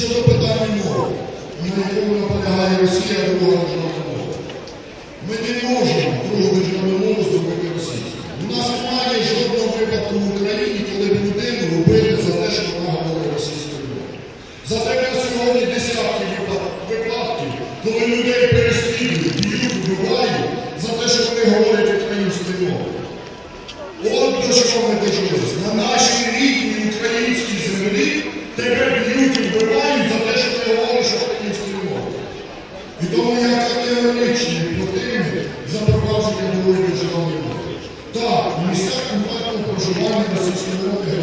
щодо питання мови, на якому наполягає Росія друга міжнародна мова. Ми не можемо другу міжнародну мову зробити російською. У нас немає жодного випадку в Україні, коли б людину робили за те, що вона говорить російською мовою. За те що сьогодні десятки випадків, коли людей переслідують, б'ють, вбивають за те, що вони говорять українською мовою. От до чого ми дожилися. На нашій І тому я категоричний противник запровадження нової державної мови. Так, в місцях проживання російської мови